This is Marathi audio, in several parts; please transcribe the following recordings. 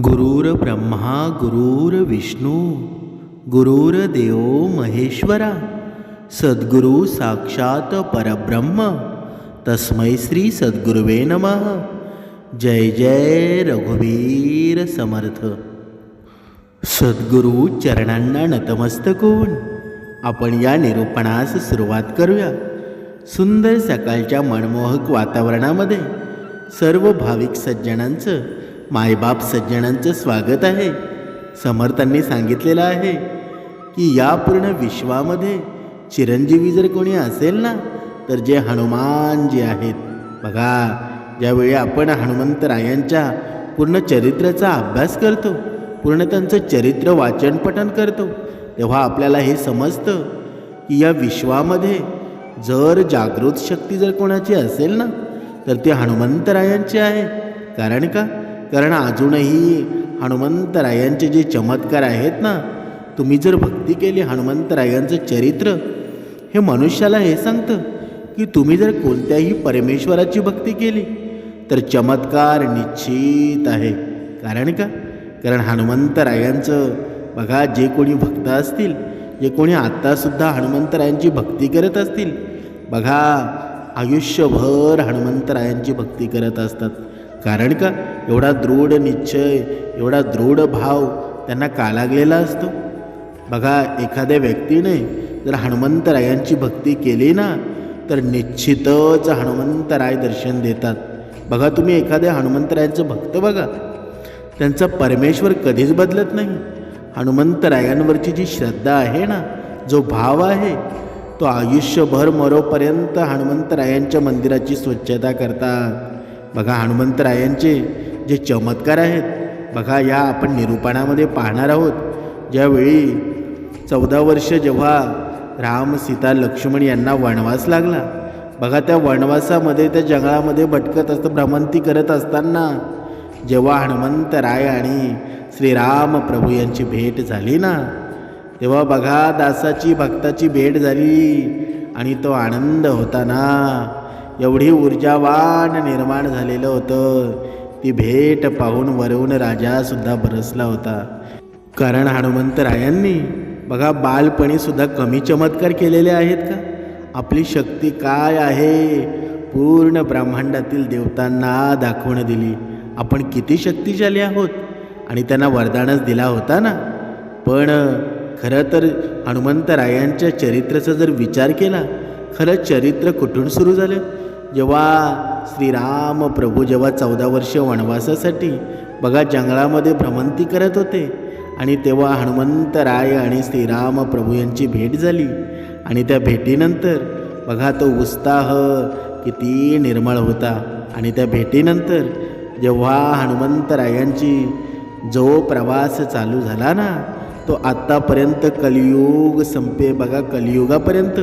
गुरुर्ब्रह्मा गुरुर्विष्णू गुरुर्देव महेश्वरा सद्गुरु साक्षात परब्रह्म तस्मै श्री सद्गुरुवे नमः। जय जय रघुवीर समर्थ। सद्गुरु चरणांना नतमस्तक होऊन आपण या निरूपणास सुरुवात करूया. सुंदर सकाळच्या मनमोहक वातावरणामध्ये सर्व भाविक सज्जनांचं मायबाप सज्जनांचं स्वागत आहे. समर्थांनी सांगितलेलं आहे की या पूर्ण विश्वामध्ये चिरंजीवी जर कोणी असेल ना तर जे हनुमान जे आहेत बघा ज्यावेळी आपण हनुमंतरायांच्या पूर्ण चरित्राचा अभ्यास करतो पूर्ण त्यांचं चरित्र वाचनपठन करतो तेव्हा आपल्याला हे समजतं की या विश्वामध्ये जर जागृत शक्ती जर कोणाची असेल ना तर ते हनुमंतरायांची आहे. कारण का? कारण अजूनही हनुमंतरायांचे जे चमत्कार आहेत ना तुम्ही जर भक्ती केली हनुमंतरायांचं चरित्र हे मनुष्याला हे सांगतं की तुम्ही जर कोणत्याही परमेश्वराची भक्ती केली तर चमत्कार निश्चित आहे. कारण का? कारण हनुमंतरायांचं बघा जे कोणी भक्त असतील जे कोणी आत्तासुद्धा हनुमंतरायांची भक्ती करत असतील बघा आयुष्यभर हनुमंतरायांची भक्ती करत असतात. कारण का? एवढा दृढ निश्चय एवढा दृढ भाव त्यांना का लागलेला असतो? बघा एखाद्या व्यक्तीने जर हनुमंतरायांची भक्ती केली ना तर निश्चितच हनुमंतराय दर्शन देतात. बघा तुम्ही एखाद्या हनुमंतरायांचं भक्त बघा. त्यांचा परमेश्वर कधीच बदलत नाही. हनुमंतरायांवरची जी श्रद्धा आहे ना जो भाव आहे तो आयुष्यभर मरोपर्यंत हनुमंतरायांच्या मंदिराची स्वच्छता करतात. बघा हनुमंतरायांचे जे चमत्कार आहेत बघा या आपण निरूपणामध्ये पाहणार आहोत. ज्यावेळी चौदा वर्ष जेव्हा राम सीता लक्ष्मण यांना वनवास लागला बघा त्या वनवासामध्ये त्या जंगलामध्ये भटकत असतं भ्रमंती करत असताना जेव्हा हनुमंतराय आणि श्रीराम प्रभू यांची भेट झाली ना तेव्हा बघा दासाची भक्ताची भेट झाली आणि तो आनंद होता ना एवढी ऊर्जावान निर्माण झालेलं होतं. ती भेट पाहून वरवून राजासुद्धा बरसला होता. कारण हनुमंतरायांनी बघा बालपणीसुद्धा कमी चमत्कार केलेले आहेत का? आपली शक्ती काय आहे? पूर्ण ब्रह्मांडातील देवतांना दाखवून दिली. आपण किती शक्तिशाली आहोत? आणि त्यांना वरदानच दिला होता ना? पण खरं तर हनुमंतरायांच्या चरित्राचा जर विचार केला खरं चरित्र कुठून सुरू झालं? जेव्हा श्रीराम प्रभू जेव्हा चौदा वर्ष वनवासासाठी बघा जंगलामध्ये भ्रमंती करत होते आणि तेव्हा हनुमंतराय आणि श्रीराम प्रभू यांची भेट झाली. आणि त्या भेटीनंतर बघा तो उत्साह किती निर्मळ होता. आणि त्या भेटीनंतर जेव्हा हनुमंतरायांची जो प्रवास चालू झाला ना तो आत्तापर्यंत कलियुग संपे बघा कलियुगापर्यंत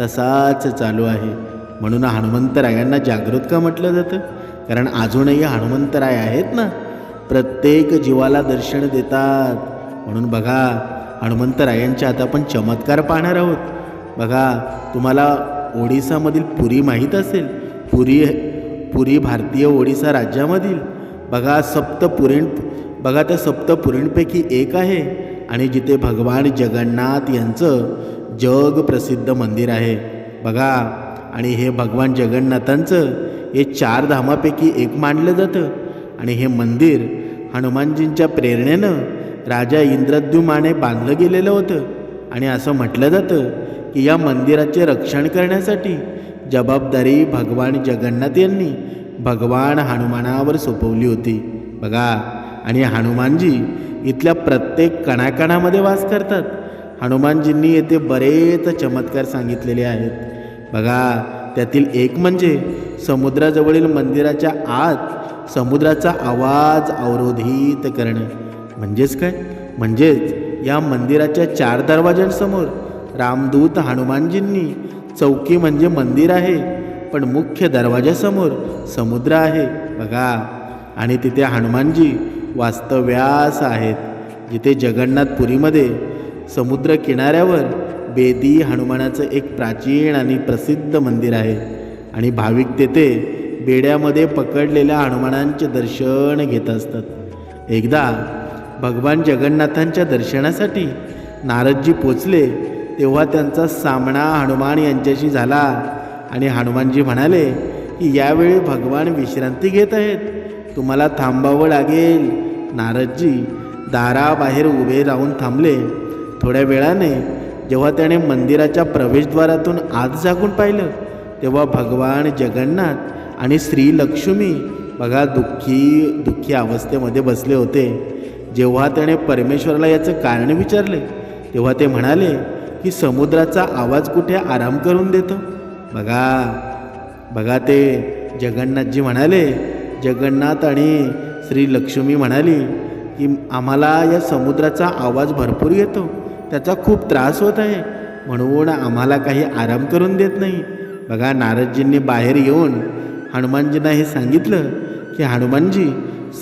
तसाच चालू आहे. म्हणून हनुमंतरायांना जागृत का म्हटलं जातं? कारण अजूनही हनुमंतराय आहेत ना. प्रत्येक जीवाला दर्शन देतात. म्हणून बघा हनुमंतरायांच्या आता आपण चमत्कार पाहणार आहोत. बघा तुम्हाला ओडिसामधील पुरी माहीत असेल. पुरी पुरी भारतीय ओडिसा राज्यामधील. बघा सप्तपुरीण बघा त्या सप्तपुरीणपैकी एक आहे. आणि जिथे भगवान जगन्नाथ यांचं जग प्रसिद्ध मंदिर आहे. बघा आणि हे भगवान जगन्नाथांचं हे चार धामापैकी एक मानलं जातं. आणि हे मंदिर हनुमानजींच्या प्रेरणेनं राजा इंद्रद्युमाने बांधलं गेलेलं होतं. आणि असं म्हटलं जातं की या मंदिराचे रक्षण करण्यासाठी जबाबदारी भगवान जगन्नाथ यांनी भगवान हनुमानावर सोपवली होती. बघा आणि हनुमानजी इथल्या प्रत्येक कणाकणामध्ये वास करतात. हनुमानजींनी येथे बरेच चमत्कार सांगितलेले आहेत. बघा त्यातील एक म्हणजे समुद्राजवळील मंदिराच्या आत समुद्राचा आवाज अवरोधित करणं. म्हणजेच काय? म्हणजेच या मंदिराच्या चार दरवाज्यांसमोर रामदूत हनुमानजींनी चौकी म्हणजे मंदिर आहे पण मुख्य दरवाजासमोर समुद्र आहे बघा. आणि तिथे हनुमानजी वास्तव्यास आहेत. जिथे जगन्नाथपुरीमध्ये समुद्र किनाऱ्यावर बेदी हनुमानाचं एक प्राचीन आणि प्रसिद्ध मंदिर आहे. आणि भाविक तेथे बेड्यामध्ये पकडलेल्या हनुमानांचे दर्शन घेत असतात. एकदा भगवान जगन्नाथांच्या दर्शनासाठी नारदजी पोचले तेव्हा त्यांचा सामना हनुमान यांच्याशी झाला आणि हनुमानजी म्हणाले की यावेळी भगवान विश्रांती घेत आहेत. तुम्हाला थांबावं लागेल. नारदजी दाराबाहेर उभे राहून थांबले. थोड्या वेळाने जेव्हा त्याने मंदिराच्या प्रवेशद्वारातून आत जागून पाहिलं तेव्हा भगवान जगन्नाथ आणि श्री लक्ष्मी बघा दुःखी दुःखी अवस्थेमध्ये बसले होते. जेव्हा त्याने परमेश्वराला याचं कारण विचारले तेव्हा ते म्हणाले की समुद्राचा आवाज कुठे आराम करून देतो? बघा बघा ते. जगन्नाथजी म्हणाले जगन्नाथ आणि श्री लक्ष्मी म्हणाली की आम्हाला या समुद्राचा आवाज भरपूर येतो. त्याचा खूप त्रास होत आहे. म्हणून आम्हाला काही आराम करून देत नाही. बघा नारदजींनी बाहेर येऊन हनुमानजींना हे सांगितलं की हनुमानजी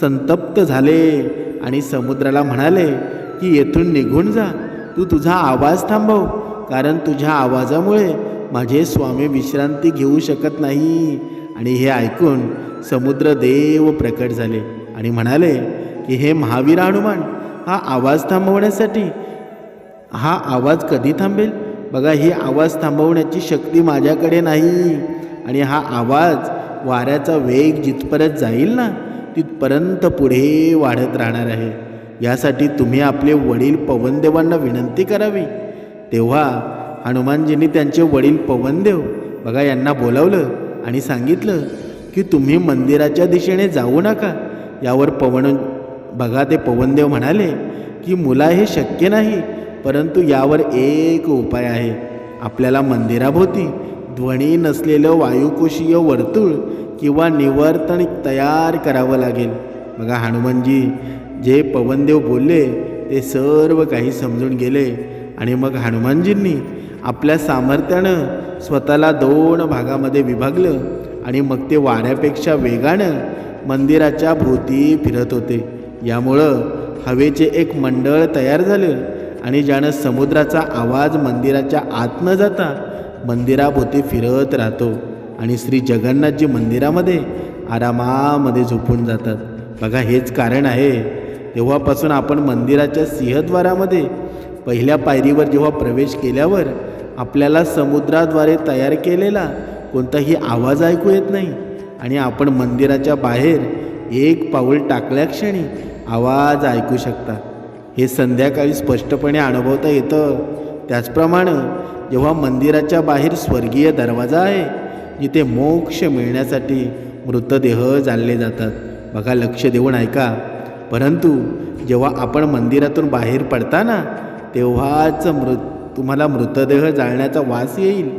संतप्त झाले आणि समुद्राला म्हणाले की येथून निघून जा. तू तुझा आवाज थांबव. कारण तुझ्या आवाजामुळे माझे स्वामी विश्रांती घेऊ शकत नाही. आणि हे ऐकून समुद्र देव प्रकट झाले आणि म्हणाले की हे महावीर हनुमान हा आवाज थांबवण्यासाठी हा आवाज कधी थांबेल? बघा ही आवाज थांबवण्याची शक्ती माझ्याकडे नाही. आणि हा आवाज वाऱ्याचा वेग जिथपर्यंत जाईल ना तिथपर्यंत पुढे वाढत राहणार आहे. यासाठी तुम्ही आपले वडील पवनदेवांना विनंती करावी. तेव्हा हनुमानजींनी त्यांचे वडील पवनदेव बघा यांना बोलावलं आणि सांगितलं की तुम्ही मंदिराच्या दिशेने जाऊ नका. यावर पवन बघा ते पवनदेव म्हणाले की मुला हे शक्य नाही. परंतु यावर एक उपाय आहे. आपल्याला मंदिराभोवती ध्वनी नसलेलं वायुकोशीय वर्तुळ किंवा निवर्तन तयार करावं लागेल. बघा हनुमानजी जे पवनदेव बोलले ते सर्व काही समजून गेले. आणि मग हनुमानजींनी आपल्या सामर्थ्यानं स्वतःला दोन भागामध्ये विभागलं आणि मग ते वाऱ्यापेक्षा वेगानं मंदिराच्या भोवती फिरत होते. यामुळं हवेचे एक मंडळ तयार झालं. आणि ज्यानं समुद्राचा आवाज मंदिराच्या आत न जाता मंदिराभोवती फिरत राहतो. आणि श्री जगन्नाथजी मंदिरामध्ये आरामामध्ये झोपून जातात. बघा हेच कारण आहे. तेव्हापासून आपण मंदिराच्या सिंहद्वारामध्ये पहिल्या पायरीवर जेव्हा प्रवेश केल्यावर आपल्याला समुद्राद्वारे तयार केलेला कोणताही आवाज ऐकू येत नाही. आणि आपण मंदिराच्या बाहेर एक पाऊल टाकल्याक्षणी आवाज ऐकू शकता. हे संध्याकाळी स्पष्टपणे अनुभवता येतं. त्याचप्रमाणे जेव्हा मंदिराच्या बाहेर स्वर्गीय दरवाजा आहे जिथे मोक्ष मिळण्यासाठी मृतदेह जाणले जातात. बघा लक्ष देऊन ऐका. परंतु जेव्हा आपण मंदिरातून बाहेर पडताना तेव्हाच मृत तुम्हाला मृतदेह जाळण्याचा वास येईल.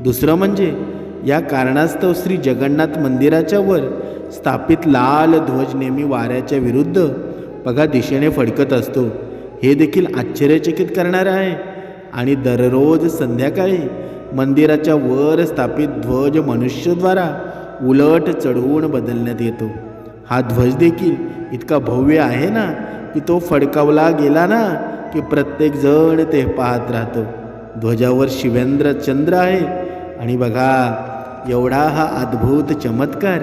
दुसरं म्हणजे या कारणास्तव श्री जगन्नाथ मंदिराच्या वर स्थापित लाल ध्वज नेहमी वाऱ्याच्या विरुद्ध बघा दिशेने फडकत असतो. हे देखील आश्चर्यचकित करणारं आहे. आणि दररोज संध्याकाळी मंदिराच्या वर स्थापित ध्वज मनुष्यद्वारा उलट चढवून बदलण्यात येतो. हा ध्वज देखील इतका भव्य आहे ना की तो फडकावला गेला ना की प्रत्येक जण ते पाहत राहतो. ध्वजावर शिवेंद्र चंद्र आहे. आणि बघा एवढा हा अद्भुत चमत्कार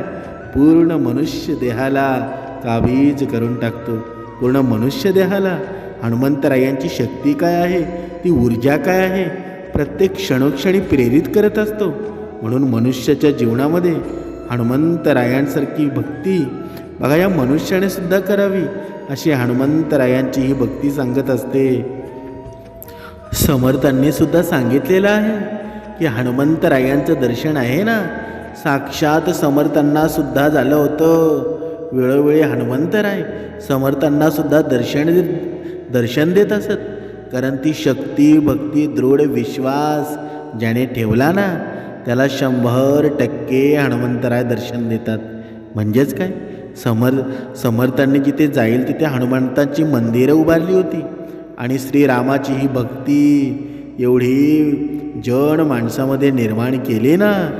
पूर्ण मनुष्य देहाला काबीज करून टाकतो. पूर्ण मनुष्य देहाला. हनुमंतरायांची शक्ती काय आहे? ती ऊर्जा काय आहे? प्रत्येक क्षणोक्षणी प्रेरित करत असतो. म्हणून मनुष्याच्या जीवनामध्ये हनुमंतरायांसारखी भक्ती बघा या मनुष्याने सुद्धा करावी अशी हनुमंतरायांची ही भक्ती सांगत असते. समर्थांनी सुद्धा सांगितलेलं आहे की हनुमंतरायांचं दर्शन आहे ना? साक्षात समर्थांना सुद्धा झालं होतं. वेळोवेळी हनुमंतराय समर्थांनासुद्धा दर्शन देत दर्शन देत असत. कारण ती शक्ती भक्ती दृढ विश्वास ज्याने ठेवला ना त्याला शंभर टक्के हनुमंतराय दर्शन देतात. म्हणजेच काय? समर समर्थांनी जिथे जाईल तिथे हनुमंतांची मंदिरं उभारली होती. आणि श्रीरामाची ही भक्ती एवढी जण माणसामध्ये निर्माण केली ना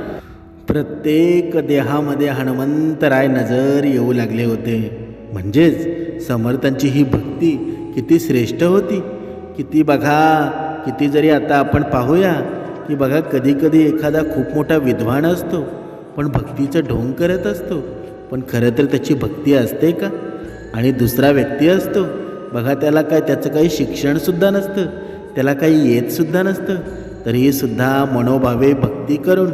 प्रत्येक देहामध्ये हनुमंतराय नजर येऊ लागले होते. म्हणजेच समर्थांची ही भक्ती किती श्रेष्ठ होती. किती बघा किती जरी आता आपण पाहूया की बघा कधीकधी एखादा खूप मोठा विद्वान असतो पण भक्तीचं ढोंग करत असतो. पण खरं तर त्याची भक्ती असते का? आणि दुसरा व्यक्ती असतो. बघा त्याला काय त्याचं काही शिक्षणसुद्धा नसतं. त्याला काही येतसुद्धा नसतं. तरीसुद्धा मनोभावे भक्ती करून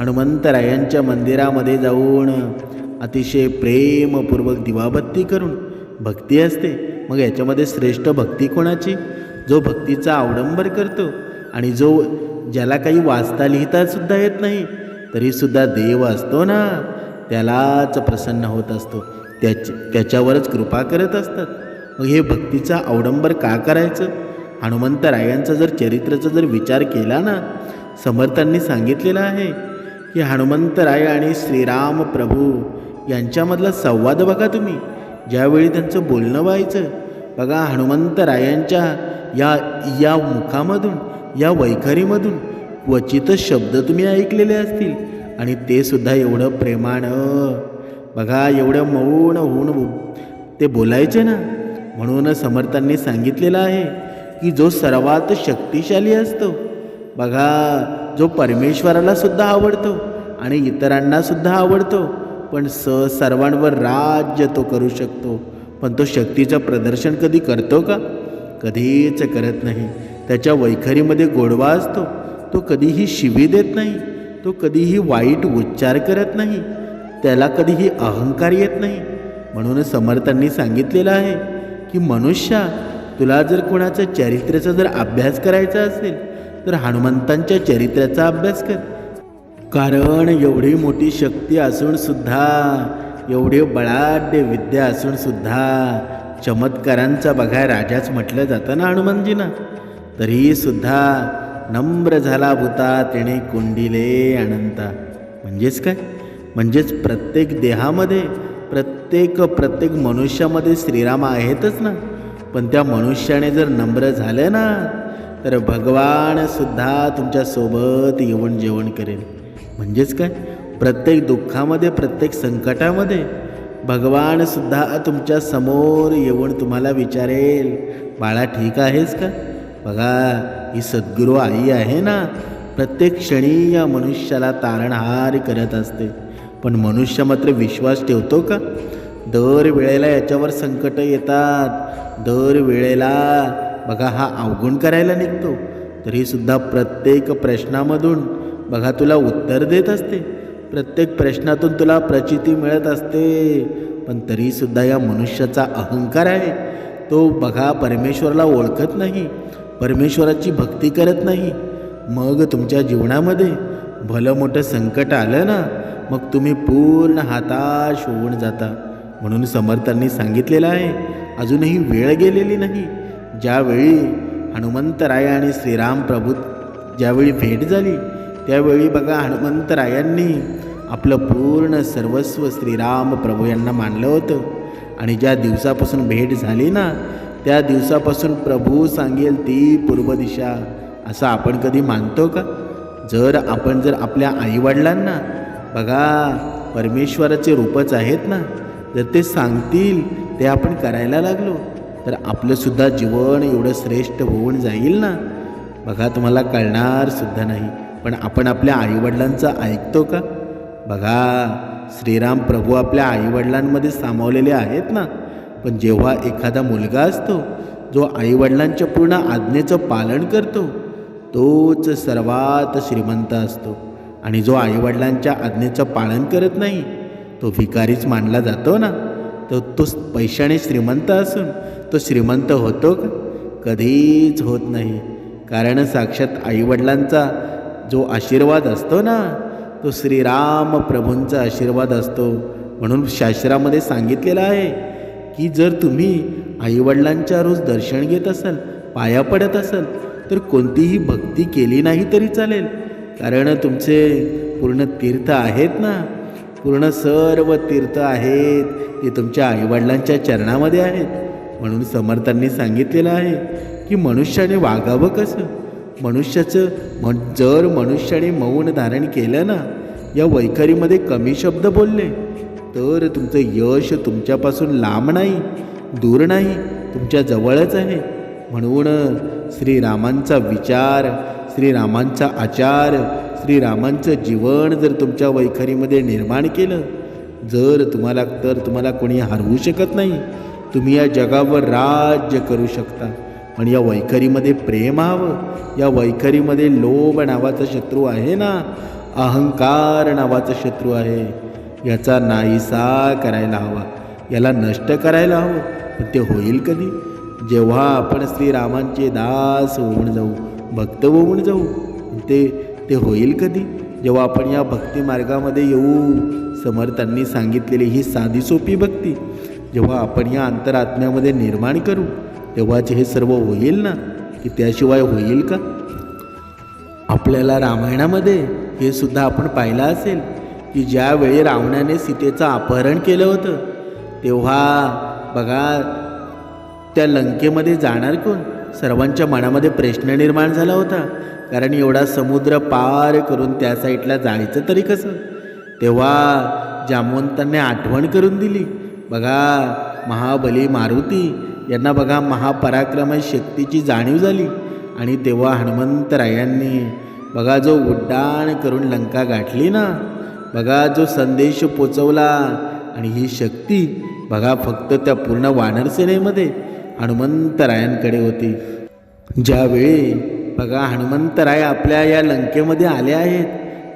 हनुमंतरायांच्या मंदिरामध्ये जाऊन अतिशय प्रेमपूर्वक दिवाबत्ती करून भक्ती असते. मग याच्यामध्ये श्रेष्ठ भक्ती कोणाची? जो भक्तीचा अवडंबर करतो आणि जो ज्याला काही वाचता लिहितासुद्धा येत नाही तरीसुद्धा देव असतो ना? त्यालाच प्रसन्न होत असतो. त्याच त्याच्यावरच कृपा करत असतात. मग हे भक्तीचा अवडंबर का करायचं? हनुमंतरायांचा जर चरित्राचा जर विचार केला ना समर्थांनी सांगितलेलं आहे की हनुमंतराय आणि श्रीराम प्रभू यांच्यामधला संवाद बघा तुम्ही. ज्यावेळी त्यांचं बोलणं व्हायचं बघा हनुमंतरायांच्या या या मुखामधून या वैखरीमधून क्वचितच शब्द तुम्ही ऐकलेले असतील आणि ते सुद्धा एवढं प्रेमानं बघा एवढं मौन होऊन ते बोलायचे ना. म्हणून समर्थांनी सांगितलेलं आहे की जो सर्वात शक्तिशाली असतो बघा जो परमेश्वराला सुद्धा आवडतो आणि इतरांना सुद्धा आवडतो पण स सर्वांवर राज्य तो करू शकतो. पण तो शक्तीचं प्रदर्शन कधी करतो का? कधीच करत नाही. त्याच्या वैखरीमध्ये गोडवा असतो. तो कधीही शिवी देत नाही. तो कधीही वाईट उच्चार करत नाही. त्याला कधीही अहंकार येत नाही. म्हणून समर्थांनी सांगितलेलं आहे की मनुष्या तुला जर कोणाचं चरित्र्याचा जर अभ्यास करायचा असेल तर हनुमंतांच्या चरित्राचा अभ्यास कर. कारण एवढी मोठी शक्ती असून सुद्धा एवढे बळाढ्य विद्या असून सुद्धा चमत्कारांचा बघाय राजाच म्हटलं जातं ना हनुमानजीना तरीही सुद्धा नम्र झाला भूता तिने कुंडिले अनंता. म्हणजेच काय? म्हणजेच प्रत्येक देहामध्ये प्रत्येक प्रत्येक मनुष्यामध्ये श्रीराम आहेतच ना. पण त्या मनुष्याने जर नम्र झालं ना तर भगवानसुद्धा तुमच्यासोबत येऊन जेवण करेल. म्हणजेच काय? प्रत्येक दुःखामध्ये प्रत्येक संकटामध्ये भगवानसुद्धा तुमच्यासमोर येऊन तुम्हाला विचारेल बाळा ठीक आहेस का? बघा ही सद्गुरू आई आहे ना प्रत्येक क्षणी या मनुष्याला तारणहार करत असते. पण मनुष्य मात्र विश्वास ठेवतो का? दर वेळेला याच्यावर संकट येतात. दर वेळेला बघा हा अवगुण करायला निघतो. तरीसुद्धा प्रत्येक प्रश्नामधून बघा तुला उत्तर देत असते. प्रत्येक प्रश्नातून तुला प्रचिती मिळत असते. पण तरीसुद्धा या मनुष्याचा अहंकार आहे. तो बघा परमेश्वराला ओळखत नाही. परमेश्वराची भक्ती करत नाही. मग तुमच्या जीवनामध्ये भलं मोठं संकट आलं ना मग तुम्ही पूर्ण हाताश होऊन जाता. म्हणून समर्थांनी सांगितलेलं आहे अजूनही वेळ गेलेली नाही. ज्यावेळी हनुमंतराय आणि श्रीराम प्रभू ज्यावेळी भेट झाली त्यावेळी बघा हनुमंतरायांनी आपलं पूर्ण सर्वस्व श्रीराम प्रभू यांना मानलं होतं. आणि ज्या दिवसापासून भेट झाली ना त्या दिवसापासून प्रभू सांगेल ती पूर्व दिशा असं आपण कधी मानतो का? जर आपण जर आपल्या आईवडिलांना बघा परमेश्वराचे रूपच आहेत ना जर ते सांगतील ते आपण करायला लागलो. तर आपलंसुद्धा जीवन एवढं श्रेष्ठ होऊन जाईल ना? बघा तुम्हाला कळणारसुद्धा नाही. पण आपण आपल्या आईवडिलांचं ऐकतो का? बघा श्रीराम प्रभू आपल्या आईवडिलांमध्ये सामावलेले आहेत ना? पण जेव्हा एखादा मुलगा असतो जो आईवडिलांच्या पूर्ण आज्ञेचं पालन करतो तोच सर्वात श्रीमंत असतो. आणि जो आईवडिलांच्या आज्ञेचं पालन करत नाही तो भिकारीच मानला जातो ना? तर तो पैशाने श्रीमंत असून तो श्रीमंत होतो का? कधीच होत नाही. कारण साक्षात आईवडिलांचा जो आशीर्वाद असतो ना तो श्रीराम प्रभूंचा आशीर्वाद असतो. म्हणून शास्त्रामध्ये सांगितलेलं आहे की जर तुम्ही आईवडिलांच्या रोज दर्शन घेत असाल पाया पडत असाल तर कोणतीही भक्ती केली नाही तरी चालेल. कारण तुमचे पूर्ण तीर्थ आहेत ना पूर्ण सर्व तीर्थ आहेत ते तुमच्या आईवडिलांच्या चरणामध्ये आहेत. म्हणून समर्थांनी सांगितलेलं आहे की मनुष्याने वागावं कसं? मनुष्याचं मन जर मनुष्याने मौन धारण केलं ना या वैखरीमध्ये कमी शब्द बोलले तर तुमचं यश तुमच्यापासून लांब नाही दूर नाही तुमच्या जवळच आहे. म्हणून श्रीरामांचा विचार श्रीरामांचा आचार श्रीरामांचं जीवन जर तुमच्या वैखरीमध्ये निर्माण केलं जर तुम्हाला तर तुम्हाला कोणी हरवू शकत नाही तुम्ही या जगावर राज्य करू शकता. पण या वैखरीमध्ये प्रेम हवं. या वैखरीमध्ये लोभ नावाचा शत्रू आहे ना? अहंकार नावाचा शत्रू आहे. याचा नाहीसा करायला हवा. याला नष्ट करायला हवं. पण ते होईल कधी? जेव्हा आपण श्रीरामांचे दास होऊन जाऊ भक्त होऊन जाऊ ते ते होईल कधी? जेव्हा आपण या भक्ती मार्गामध्ये येऊ समर्थांनी सांगितलेली ही साधी सोपी भक्ती. जेव्हा आपण या अंतरात्म्यामध्ये निर्माण करू तेव्हाच हे सर्व होईल ना? की त्याशिवाय होईल का? आपल्याला रामायणामध्ये हे सुद्धा आपण पाहिलं असेल की ज्यावेळी रावणाने सीतेचं अपहरण केलं होतं तेव्हा बघा त्या लंकेमध्ये जाणार कोण? सर्वांच्या मनामध्ये प्रश्न निर्माण झाला होता. कारण एवढा समुद्र पार करून त्या साईडला जायचं तरी कसं? तेव्हा जामवंतांनी आठवण करून दिली बघा महाबली मारुती यांना बघा महापराक्रम शक्तीची जाणीव झाली. आणि तेव्हा हनुमंतरायांनी बघा जो उड्डाण करून लंका गाठली ना बघा जो संदेश पोचवला. आणि ही शक्ती बघा फक्त त्या पूर्ण वानरसेनेमध्ये हनुमंतरायांकडे होती. ज्यावेळी बघा हनुमंतराय आपल्या या लंकेमध्ये आले आहेत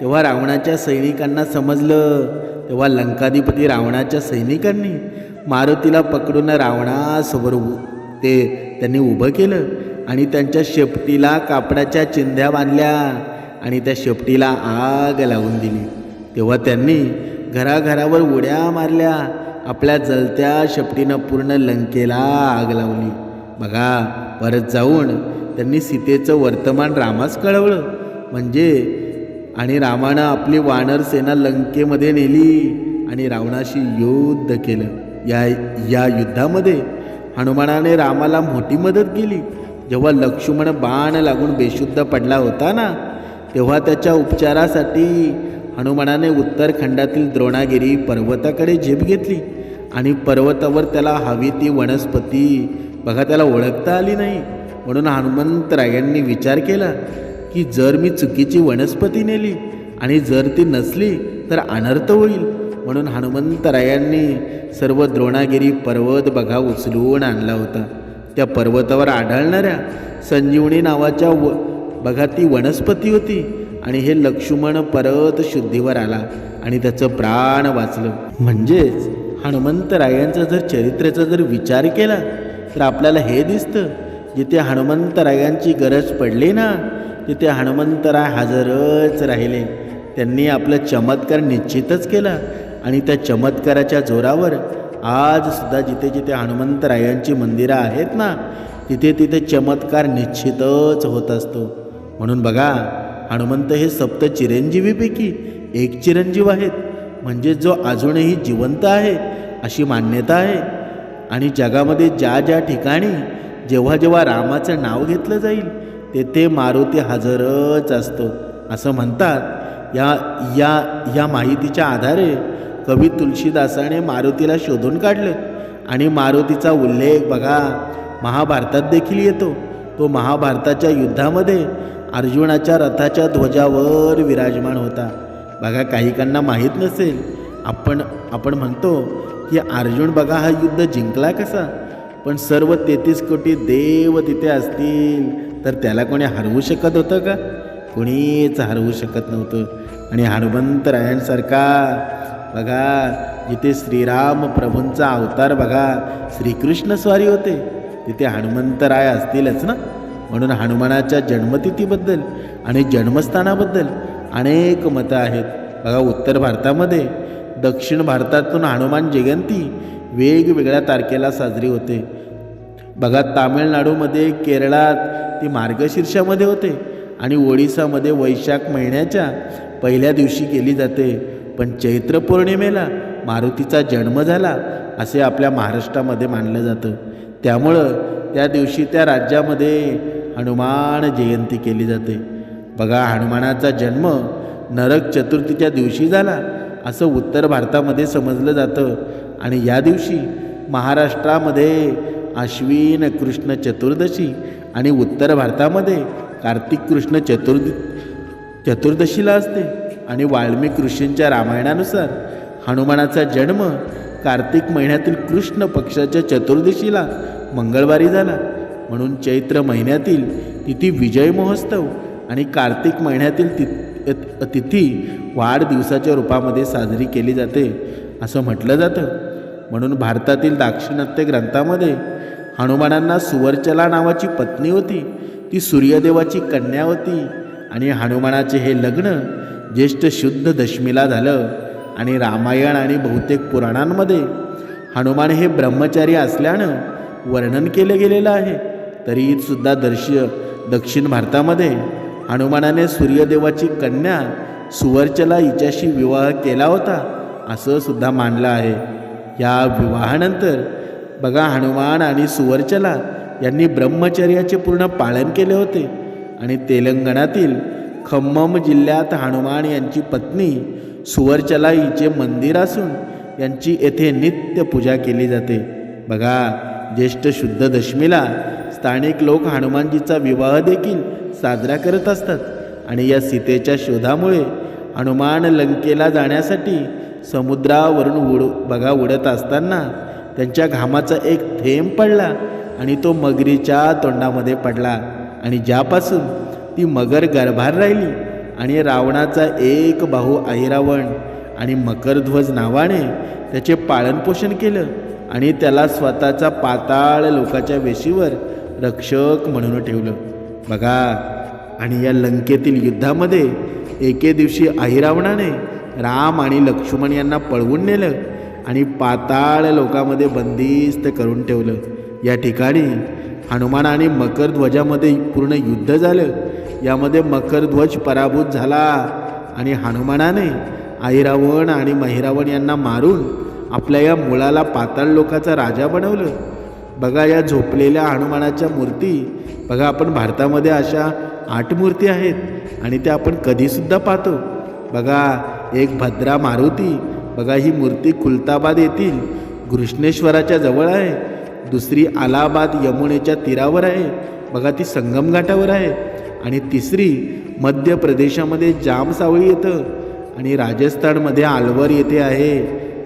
तेव्हा रावणाच्या सैनिकांना समजलं तेव्हा लंकाधिपती रावणाच्या सैनिकांनी मारुतीला पकडून रावणासमोर ते त्यांनी उभं केलं आणि त्यांच्या शेपटीला कापडाच्या चिंध्या बांधल्या आणि त्या शेपटीला आग लावून दिली. तेव्हा त्यांनी घराघरावर उड्या मारल्या. आपल्या जलत्या शेपटीनं पूर्ण लंकेला आग लावली. बघा परत जाऊन त्यांनी सीतेचं वर्तमान रामास कळवलं. म्हणजे आणि रामानं आपली वानर सेना लंकेमध्ये नेली आणि रावणाशी युद्ध केलं. या या युद्धामध्ये हनुमानाने रामाला मोठी मदत केली. जेव्हा लक्ष्मण बाण लागून बेशुद्ध पडला होता ना तेव्हा त्याच्या उपचारासाठी हनुमानाने उत्तरखंडातील द्रोणागिरी पर्वताकडे झेप घेतली आणि पर्वतावर त्याला हवी ती वनस्पती बघा त्याला ओळखता आली नाही म्हणून हनुमंतरायांनी विचार केला. की जर मी चुकीची वनस्पती नेली आणि जर ती नसली तर अनर्थ होईल. म्हणून हनुमंतरायांनी सर्व द्रोणागिरी पर्वत बघा उचलून आणला होता. त्या पर्वतावर आढळणाऱ्या संजीवनी नावाच्या व बघा ती वनस्पती होती आणि हे लक्ष्मण परत शुद्धीवर आला आणि त्याचं प्राण वाचलं. म्हणजेच हनुमंतरायांचा जर चरित्राचा जर विचार केला तर आपल्याला हे दिसतं जिथे हनुमंतरायांची गरज पडली ना तिथे हनुमंतराय हजरच राहिले. त्यांनी आपलं चमत्कार निश्चितच केला आणि त्या चमत्काराच्या जोरावर आज सुद्धा जिथे जिथे हनुमंतरायांची मंदिरं आहेत ना तिथे तिथे चमत्कार निश्चितच होत असतो. म्हणून बघा हनुमंत हे सप्त चिरंजीवीपैकी एक चिरंजीव आहेत. म्हणजे जो अजूनही जिवंत आहे अशी मान्यता आहे. आणि जगामध्ये ज्या ज्या ठिकाणी जेव्हा जेव्हा रामाचं नाव घेतलं जाईल तेथे मारुती हजरच असतो. असं म्हणतात. या या या माहितीच्या आधारे कवी तुलसीदासाने मारुतीला शोधून काढलं. आणि मारुतीचा उल्लेख बघा महाभारतात देखील येतो. तो महाभारताच्या युद्धामध्ये अर्जुनाच्या रथाच्या ध्वजावर विराजमान होता. बघा काहीकांना माहीत नसेल. आपण आपण म्हणतो की अर्जुन बघा हा युद्ध जिंकला कसा? पण सर्व तेहतीस कोटी देव तिथे असतील. तर त्याला कोणी हरवू शकत होतं का? कोणीच हरवू शकत नव्हतं. आणि हनुमंतरायांसारखा बघा जिथे श्रीराम प्रभूंचा अवतार बघा श्रीकृष्ण स्वारी होते तिथे हनुमंतराय असतीलच ना? म्हणून हनुमानाच्या जन्मतिथीबद्दल आणि जन्मस्थानाबद्दल अनेक मतं आहेत. बघा उत्तर भारतामध्ये दक्षिण भारतातून हनुमान जयंती वेगवेगळ्या तारखेला साजरी होते. बघा तामिळनाडूमध्ये केरळात ती मार्गशीर्षामध्ये होते आणि ओडिसामध्ये वैशाख महिन्याच्या पहिल्या दिवशी केली जाते. पण चैत्र पौर्णिमेला मारुतीचा जन्म झाला असे आपल्या महाराष्ट्रामध्ये मानलं जातं. त्यामुळं त्या दिवशी त्या राज्यामध्ये हनुमान जयंती केली जाते. बघा हनुमानाचा जन्म नरक चतुर्थीच्या दिवशी झाला असं उत्तर भारतामध्ये समजलं जातं. आणि या दिवशी महाराष्ट्रामध्ये आश्विन कृष्ण चतुर्दशी आणि उत्तर भारतामध्ये कार्तिक कृष्ण चतुर्द चतुर्दशीला असते आणि वाल्मिक ऋषींच्या रामायणानुसार हनुमानाचा जन्म कार्तिक महिन्यातील कृष्ण पक्षाच्या चतुर्दशीला मंगळवारी झाला. म्हणून चैत्र महिन्यातील तिथी विजय महोत्सव आणि कार्तिक महिन्यातील ति तिथी वाढदिवसाच्या रूपामध्ये साजरी केली जाते असं म्हटलं जातं. म्हणून भारतातील दाक्षिणात्य ग्रंथामध्ये हनुमानांना सुवर्चला नावाची पत्नी होती. ती सूर्यदेवाची कन्या होती आणि हनुमानाचे हे लग्न ज्येष्ठ शुद्ध दशमीला झालं आणि रामायण आणि बहुतेक पुराणांमध्ये हनुमान हे ब्रह्मचारी असल्यानं वर्णन केलं गेलेलं आहे. तरी सुद्धा दर्श दक्षिण भारतामध्ये हनुमानाने सूर्यदेवाची कन्या सुवर्चला हिच्याशी विवाह केला होता असं सुद्धा मानलं आहे. या विवाहानंतर बघा हनुमान आणि सुवर्चला यांनी ब्रह्मचर्याचे पूर्ण पालन केले होते. आणि तेलंगणातील खम्मम जिल्ह्यात हनुमान यांची पत्नी सुवर्चला हिचे मंदिर असून यांची येथे नित्य पूजा केली जाते. बघा ज्येष्ठ शुद्ध दशमीला स्थानिक लोक हनुमानजीचा विवाह देखील साजरा करत असतात. आणि या सीतेच्या शोधामुळे हनुमान लंकेला जाण्यासाठी समुद्रावरून उड बघा उडत असताना त्यांच्या घामाचा एक थेंब पडला आणि तो मगरीच्या तोंडामध्ये पडला. आणि ज्यापासून ती मगर गर्भार राहिली आणि रावणाचा एक बाहू अहिरावण आणि मकरध्वज नावाने त्याचे पालनपोषण केलं आणि त्याला स्वतःचा पाताळ लोकाच्या वेशीवर रक्षक म्हणून ठेवलं. बघा आणि या लंकेतील युद्धामध्ये एके दिवशी अहिरावणाने राम आणि लक्ष्मण यांना पळवून नेलं आणि पाताळ लोकामध्ये बंदिस्त करून ठेवलं. या ठिकाणी हनुमान आणि मकरध्वजामध्ये पूर्ण युद्ध झालं. यामध्ये मकरध्वज पराभूत झाला आणि हनुमानाने आईरावण आणि महिरावण यांना मारून आपल्या या मुळाला पाताळ लोकाचा राजा बनवलं. बघा या झोपलेल्या हनुमानाच्या मूर्ती. बघा आपण भारतामध्ये अशा आठ मूर्ती आहेत आणि त्या आपण कधीसुद्धा पाहतो. बघा एक भद्रा मारुती. बघा ही मूर्ती खुलताबाद येथील घृष्णेश्वराच्या जवळ आहे. दुसरी अलाहाबाद यमुनेच्या तीरावर आहे. बघा ती संगम घाटावर आहे. आणि तिसरी मध्य प्रदेशामध्ये जाम सावळी येतं. आणि राजस्थानमध्ये अलवर येथे आहे.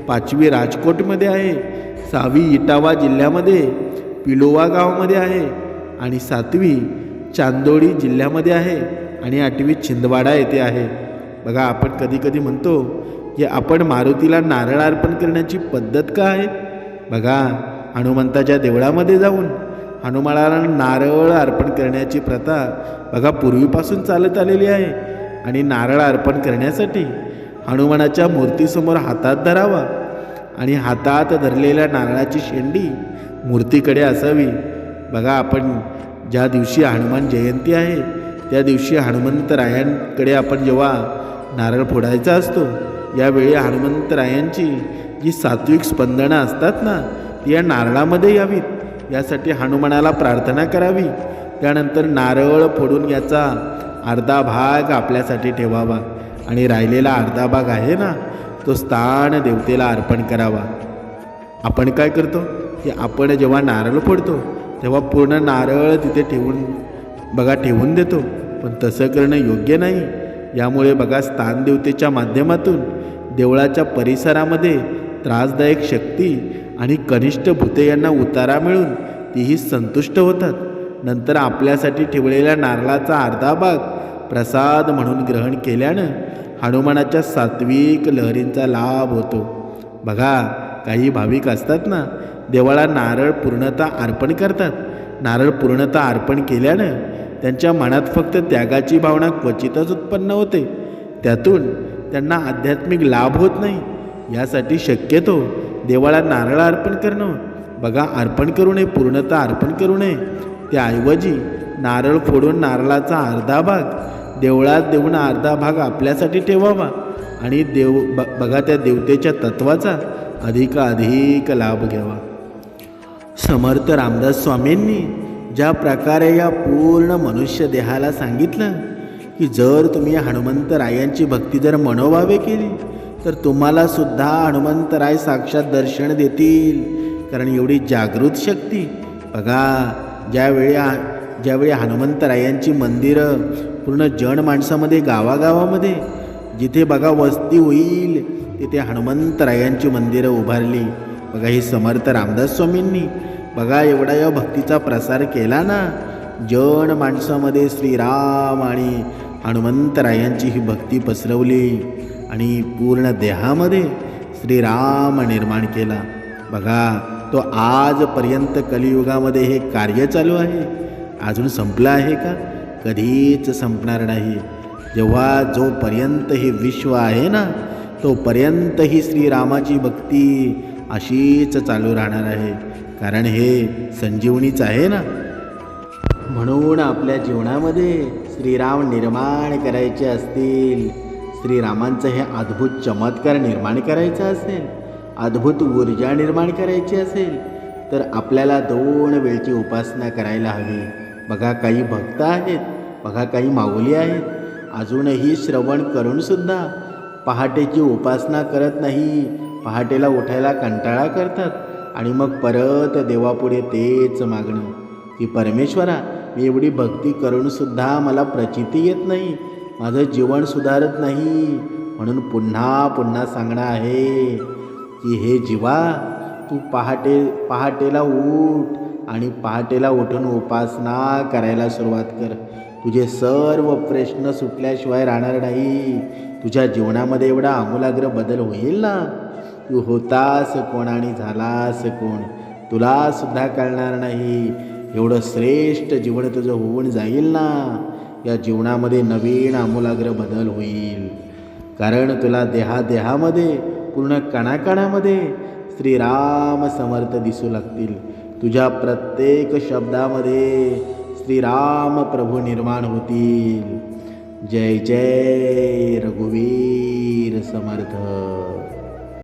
पाचवी राजकोटमध्ये आहे. सहावी इटावा जिल्ह्यामध्ये पिलोवा गावामध्ये आहे. आणि सातवी चांदोडी जिल्ह्यामध्ये आहे. आणि आठवी छिंदवाडा येथे आहे. बघा आपण कधी कधी म्हणतो की आपण मारुतीला नारळ अर्पण करण्याची पद्धत का आहे? बघा हनुमंताच्या देवळामध्ये जाऊन हनुमानाला नारळ अर्पण करण्याची प्रथा बघा पूर्वीपासून चालत आलेली आहे. आणि नारळ अर्पण करण्यासाठी हनुमानाच्या मूर्तीसमोर हातात धरावा आणि हातात धरलेल्या नारळाची शेंडी मूर्तीकडे असावी. बघा आपण ज्या दिवशी हनुमान जयंती आहे त्या दिवशी हनुमंतरायांकडे आपण जेव्हा नारळ फोडायचा असतो यावेळी हनुमंतरायांची जी सात्विक स्पंदनं असतात ना ती या नारळामध्ये यावीत. यासाठी हनुमानाला प्रार्थना करावी. त्यानंतर नारळ फोडून याचा अर्धा भाग आपल्यासाठी ठेवावा. आणि राहिलेला अर्धा भाग आहे ना तो स्थान देवतेला अर्पण करावा. आपण काय करतो? की आपण जेव्हा नारळ फोडतो तेव्हा पूर्ण नारळ तिथे ठेवून बघा ठेवून देतो. पण तसं करणं योग्य नाही. यामुळे बघा स्थानदेवतेच्या माध्यमातून देवळाच्या परिसरामध्ये त्रासदायक शक्ती आणि कनिष्ठ भूते यांना उतारा मिळून तीही संतुष्ट होतात. नंतर आपल्यासाठी ठेवलेल्या नारळाचा अर्धा भाग प्रसाद म्हणून ग्रहण केल्यानं हनुमानाच्या सात्विक लहरींचा लाभ होतो. बघा काही भाविक असतात ना देवाला नारळ पूर्णतः अर्पण करतात. नारळ पूर्णतः अर्पण केल्यानं त्यांच्या मनात फक्त त्यागाची भावना क्वचितच उत्पन्न होते. त्यातून त्यांना आध्यात्मिक लाभ होत नाही. यासाठी शक्यतो देवाला नारळ अर्पण करणं. बघा अर्पण करू नये पूर्णतः अर्पण करू नये. त्याऐवजी नारळ फोडून नारळाचा अर्धा भाग देवळात देऊन अर्धा भाग आपल्यासाठी ठेवावा. आणि देव ब बघा त्या देवतेच्या तत्वाचा अधिकाधिक लाभ घ्यावा. समर्थ रामदास स्वामींनी ज्या प्रकारे या पूर्ण मनुष्य देहाला सांगितलं की जर तुम्ही हनुमंतरायांची भक्ती जर मनोभावे केली तर तुम्हाला सुद्धा हनुमंतराय साक्षात दर्शन देतील. कारण एवढी जागृत शक्ती. बघा ज्यावेळी ज्यावेळी हनुमंतरायांची मंदिरं पूर्ण जण माणसामध्ये गावागावामध्ये जिथे बघा वस्ती होईल तिथे हनुमंतरायांची मंदिरं उभारली. बघा हे समर्थ रामदास स्वामींनी. बघा एवढा या भक्तीचा प्रसार केला ना जण माणसामध्ये श्रीराम आणि हनुमंतरायांची ही भक्ती पसरवली आणि पूर्ण देहामध्ये श्रीराम निर्माण केला. बघा तो आजपर्यंत कलियुगामध्ये हे कार्य चालू आहे. अजून संपलं आहे का? कधीच संपणार नाही. जेव्हा जोपर्यंत हे विश्व आहे ना तोपर्यंत ही श्रीरामाची भक्ती अशीच चालू राहणार आहे. कारण हे संजीवनीच आहे ना? म्हणून आपल्या जीवनामध्ये श्रीराम निर्माण करायचे असतील श्रीरामांचं हे अद्भुत चमत्कार निर्माण करायचा असेल अद्भुत ऊर्जा निर्माण करायची असेल तर आपल्याला दोन वेळची उपासना करायला हवी. बघा काही भक्त आहेत बघा काही माऊली आहेत. अजूनही श्रवण करूनसुद्धा पहाटेची उपासना करत नाही. पहाटेला उठायला कंटाळा करतात. आणि मग परत देवापुढे तेच मागणं की परमेश्वरा मी एवढी भक्ती करूनसुद्धा मला प्रचिती येत नाही माझं जीवन सुधारत नाही. म्हणून पुन्हा पुन्हा सांगणं आहे की हे जीवा तू पहाटे पहाटेला उठ आणि पहाटेला उठून उपासना करायला सुरुवात कर. तुझे सर्व प्रश्न सुटल्याशिवाय राहणार नाही. तुझ्या जीवनामध्ये एवढा आमूलाग्र बदल होईल ना? तू होतास कोण आणि झालास कोण? तुला सुद्धा कळणार नाही. एवढं श्रेष्ठ जीवन तुझं होऊन जाईल ना? या जीवनामध्ये नवीन आमूलाग्र बदल होईल. कारण तुला देहादेहामध्ये पूर्ण कणाकणामध्ये श्रीराम समर्थ दिसू लागतील. तुझ्या प्रत्येक शब्दामध्ये श्रीराम प्रभू निर्माण होतील. जय जय रघुवीर समर्थ.